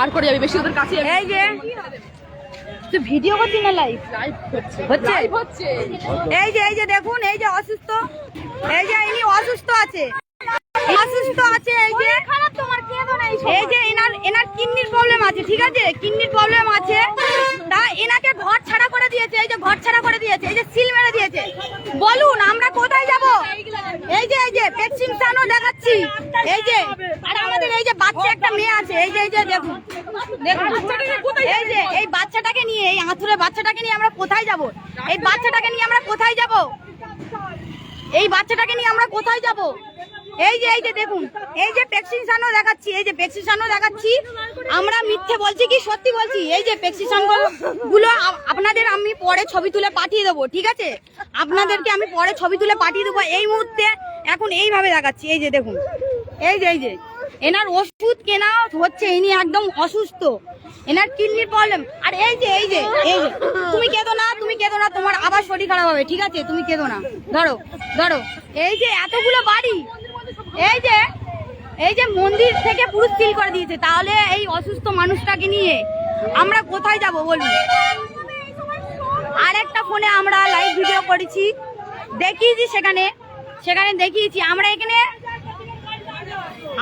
আর করে যাবি বেশি? ওদের কাছে এই যে। তুই ভিডিও করছিস না লাইভ লাইভ হচ্ছে। হচ্ছে? লাইভ হচ্ছে। এই যে এই যে দেখুন এই যে অসুস্থ। এই যে ইনি অসুস্থ আছে। অসুস্থ আছে এই যে। খারাপ তোমার এই যে এনার এনার কিডনির প্রবলেম আছে ঠিক আছে? কিডনির প্রবলেম আছে। তা এনাকে ঘর ছাড়া করে দিয়েছে এই যে ঘর ছাড়া করে দিয়েছে এই যে সিল মেরে দিয়েছে। বলুন আমরা কোথায় যাব? এই যে এই যে। পেক্সিং সানও দেখাচ্ছি। এই যে। আর এই যে বাচ্চা একটা মেয়ে আছে, এই যে এই যে দেখুন। এই যে, এই বাচ্চাটাকে নিয়ে, এই আঁথুরে বাচ্চাটাকে নিয়ে আমরা কোথায় যাব? এই বাচ্চাটাকে নিয়ে আমরা কোথায় যাব? এই বাচ্চাটাকে নিয়ে আমরা কোথায় যাব? এই যে এই যে দেখুন, এই যে প্রেসক্রিপশনও দেখাচ্ছি, এই যে প্রেসক্রিপশনও দেখাচ্ছি। আমরা মিথ্যে বলছি কি সত্যি বলছি? এই যে প্রেসক্রিপশনগুলো আপনাদের আমি পরে ছবি তুলে পাঠিয়ে দেবো, ঠিক আছে? আপনাদেরকে আমি পরে ছবি তুলে পাঠিয়ে দেবো এই মুহূর্তে। এখন এইভাবে দেখাচ্ছি, এই যে দেখুন। এই যে এই যে। এনার ওষুধ কেনা হচ্ছে, ইনি একদম অসুস্থ। এনার কিডনির প্রবলেম আর এই যে এই যে এই যে, তুমি কেঁদো না, তুমি কেঁদো না, তোমার আবার শরীর খারাপ হবে, ঠিক আছে? তুমি কেঁদো না। ধরো ধরো। এই যে এতগুলো বাড়ি, এই যে এই যে মন্দির থেকে পুরো সিল করে দিয়েছে, তাহলে এই অসুস্থ মানুষটাকে নিয়ে আমরা কোথায় যাব বলুন? আর একটা ফোনে আমরা লাইভ ভিডিও করেছি। দেখিয়েছি সেখানে সেখানে দেখিয়েছি। আমরা এখানে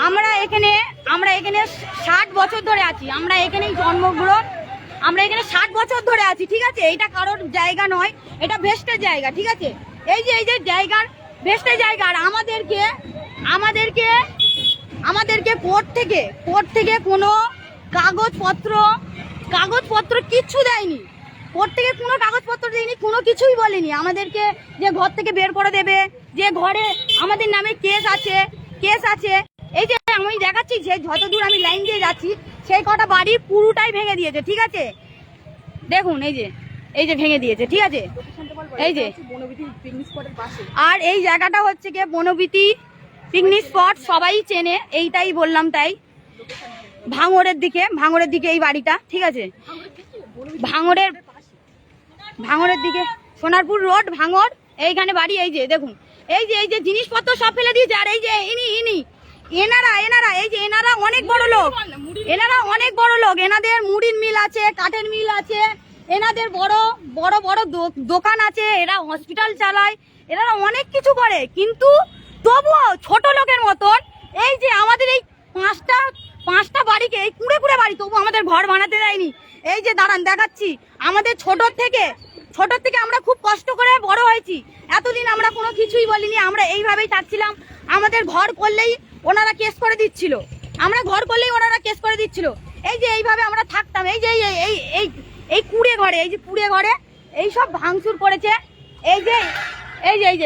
আমরা এখানে আমরা এখানে ষাট বছর ধরে আছি। আমরা এখানেই জন্মগ্রহণ। আমরা এখানে ষাট বছর ধরে আছি, ঠিক আছে? এটা কারোর জায়গা নয়, এটা ভেস্টের জায়গা, ঠিক আছে? এই যে এই যে জায়গার, ভেস্টের জায়গা, আর আমাদেরকে আমাদেরকে আমাদেরকে কোর্ট থেকে কোর্ট থেকে কোনো কাগজপত্র কাগজপত্র কিচ্ছু দেয়নি। কোর্ট থেকে কোনো কাগজপত্র দেয়নি, কোনো কিছুই বলেনি। আমাদেরকে যে ঘর থেকে বের করে দেবে, যে ঘরে আমাদের নামে কেস আছে কেস আছে। এই যে আমি দেখাচ্ছি, যে যতদূর আমি লাইন দিয়ে যাচ্ছি, সেই কটা বাড়ি পুরোটাই ভেঙে দিয়েছে, ঠিক আছে? দেখুন, এই যে এই যে ভেঙে দিয়েছে, ঠিক আছে? এই যে। আর এই জায়গাটা হচ্ছে গিয়ে বনবিতি পিকনিক স্পট সবাই চেনে, এইটাই বললাম তাই। ভাঙরের দিকে ভাঙরের দিকে এই বাড়িটা, ঠিক আছে? ভাঙরের ভাঙরের দিকে, সোনারপুর রোড ভাঙর এইখানে বাড়ি, এই যে, দেখুন। এই যে এই যে জিনিসপত্র সব ফেলে দিয়েছে, আর এই যে, ইনি ইনি এনারা এনারা এই যে এনারা অনেক বড় লোক। এনারা অনেক বড় লোক। এনাদের মুড়ির মিল আছে কাঠের মিল আছে এনাদের বড় বড় বড় দোকান আছে এরা হসপিটাল চালায় এনারা অনেক কিছু করে। কিন্তু তবুও ছোট লোকের মতন এই যে আমাদের এই পাঁচটা পাঁচটা বাড়িকে এই কুড়ে কুড়ে বাড়ি তবু আমাদের ঘর বানাতে দেয়নি। এই যে দাঁড়ান দেখাচ্ছি। আমাদের ছোট থেকে ছোট থেকে আমরা খুব কষ্ট করে বড় হয়েছি। এতদিন আমরা কোনো কিছুই বলিনি, আমরা এইভাবেই থাকছিলাম আমাদের ঘর করলেই ওনারা কেস করে দিচ্ছিল। আমরা ঘর করলেই ওনারা কেস করে দিচ্ছিল। এই যে এইভাবে আমরা থাকতাম, এই যে এই এই এই কুড়ে ঘরে, এই যে কুড়ে ঘরে এই সব ভাঙচুর করেছে। এই যে এই যে এই যে